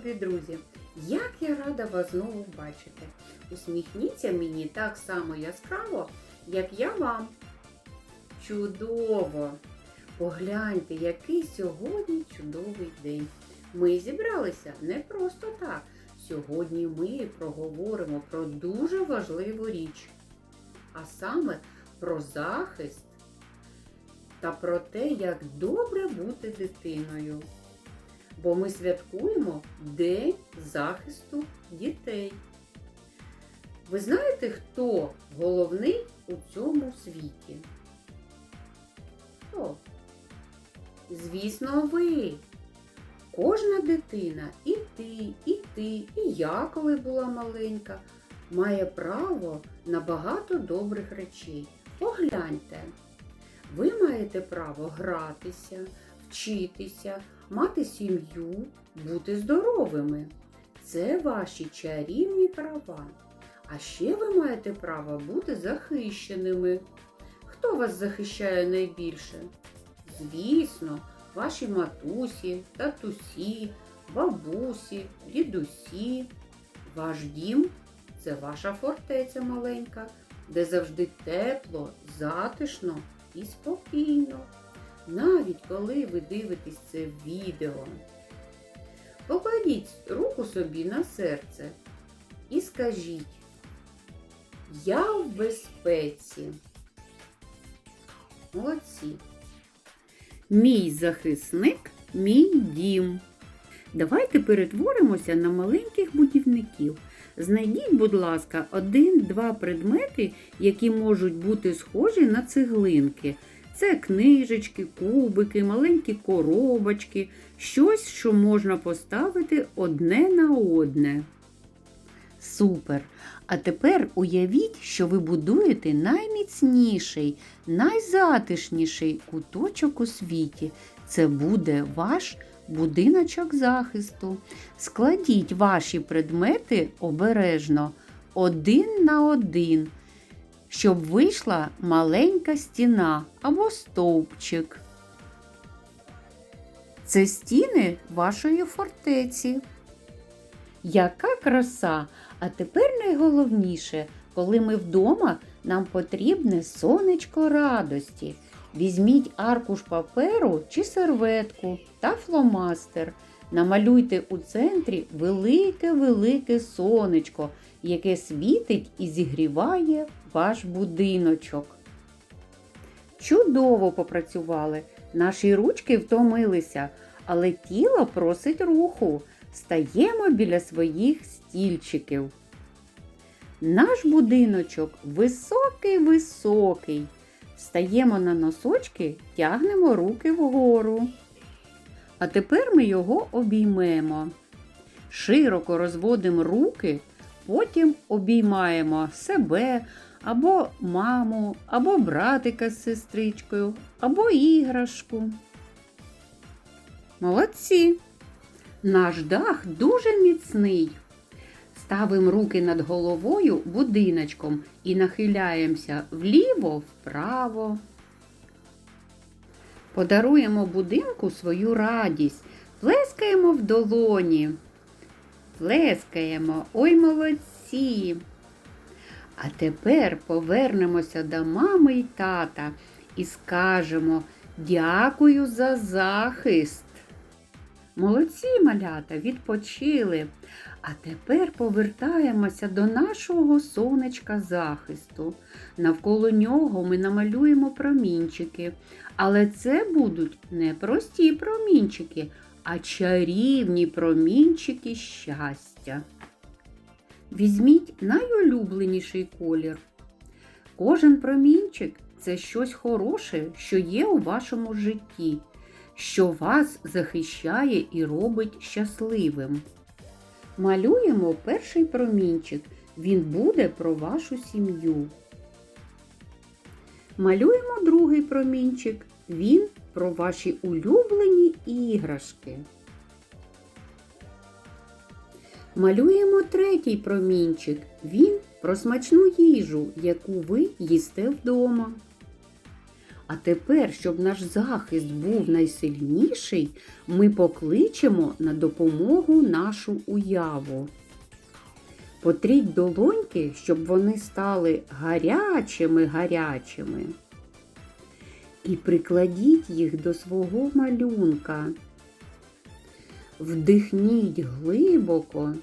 любі друзі! Як я рада вас знову бачити! Усміхніться мені так само яскраво, як я вам. Чудово! Погляньте, який сьогодні чудовий день. Ми зібралися не просто так. Сьогодні ми проговоримо про дуже важливу річ, а саме про захист та про те, як добре бути дитиною. Бо ми святкуємо День захисту дітей. Ви знаєте, хто головний у цьому світі? Хто? Звісно, ви. Кожна дитина, і ти, і ти, і я, коли була маленька, має право на багато добрих речей. Погляньте, ви маєте право гратися, вчитися, мати сім'ю, бути здоровими. Це ваші чарівні права. А ще ви маєте право бути захищеними. Хто вас захищає найбільше? Звісно, ваші матусі, татусі, бабусі, дідусі. Ваш дім це ваша фортеця маленька, де завжди тепло, затишно і спокійно. Навіть коли ви дивитесь це відео. Покладіть руку собі на серце і скажіть, я в безпеці. Молодці. Мій захисник, мій дім. Давайте перетворимося на маленьких будівників. Знайдіть, будь ласка, один-два предмети, які можуть бути схожі на цеглинки. Це книжечки, кубики, маленькі коробочки, щось, що можна поставити одне на одне. Супер! А тепер уявіть, що ви будуєте найміцніший, найзатишніший куточок у світі. Це буде ваш будиночок захисту. Складіть ваші предмети обережно один на один, щоб вийшла маленька стіна або стовпчик. Це стіни вашої фортеці. Яка краса! А тепер найголовніше, коли ми вдома, нам потрібне сонечко радості. Візьміть аркуш паперу чи серветку та фломастер. Намалюйте у центрі велике-велике сонечко, яке світить і зігріває ваш будиночок. Чудово попрацювали. Наші ручки втомилися, але тіло просить руху. Стаємо біля своїх стільчиків. Наш будиночок високий-високий. Встаємо на носочки, тягнемо руки вгору. А тепер ми його обіймемо. Широко розводимо руки, потім обіймаємо себе або маму, або братика з сестричкою, або іграшку. Молодці! Наш дах дуже міцний. Ставимо руки над головою будиночком і нахиляємося вліво-вправо. Подаруємо будинку свою радість. Плескаємо в долоні. Плескаємо. Ой молодці! А тепер повернемося до мами й тата і скажемо дякую за захист. Молодці малята відпочили. А тепер повертаємося до нашого сонечка захисту. Навколо нього ми намалюємо промінчики. Але це будуть не прості промінчики, а чарівні промінчики щастя. Візьміть найулюбленіший колір. Кожен промінчик це щось хороше, що є у вашому житті що вас захищає і робить щасливим. Малюємо перший промінчик. Він буде про вашу сім'ю. Малюємо другий промінчик. Він про ваші улюблені іграшки. Малюємо третій промінчик. Він про смачну їжу, яку ви їсте вдома. А тепер, щоб наш захист був найсильніший, ми покличемо на допомогу нашу уяву. Потріть долоньки, щоб вони стали гарячими гарячими. І прикладіть їх до свого малюнка. Вдихніть глибоко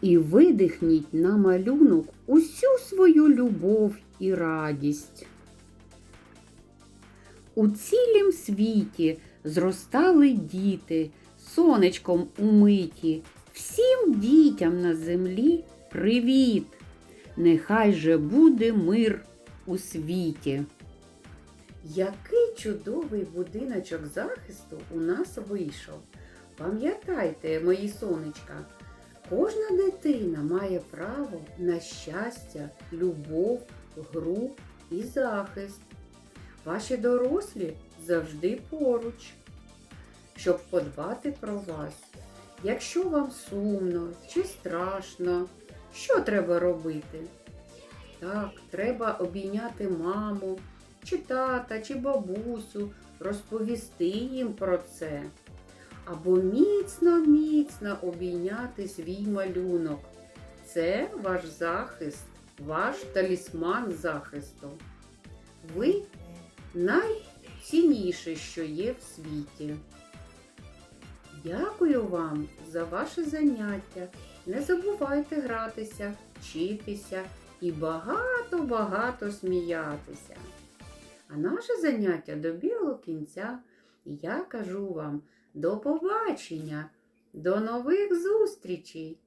і видихніть на малюнок усю свою любов і радість. У цілім світі зростали діти, сонечком умиті. Всім дітям на землі привіт! Нехай же буде мир у світі. Який чудовий будиночок захисту у нас вийшов. Пам'ятайте, мої сонечка, кожна дитина має право на щастя, любов, гру і захист. Ваші дорослі завжди поруч, щоб подбати про вас. Якщо вам сумно чи страшно, що треба робити? Так, треба обійняти маму, чи тата, чи бабусю, розповісти їм про це. Або міцно-міцно обійняти свій малюнок. Це ваш захист, ваш талісман захисту. Ви найцінніше, що є в світі. Дякую вам за ваше заняття. Не забувайте гратися, вчитися і багато-багато сміятися. А наше заняття добігло кінця. І я кажу вам до побачення, до нових зустрічей!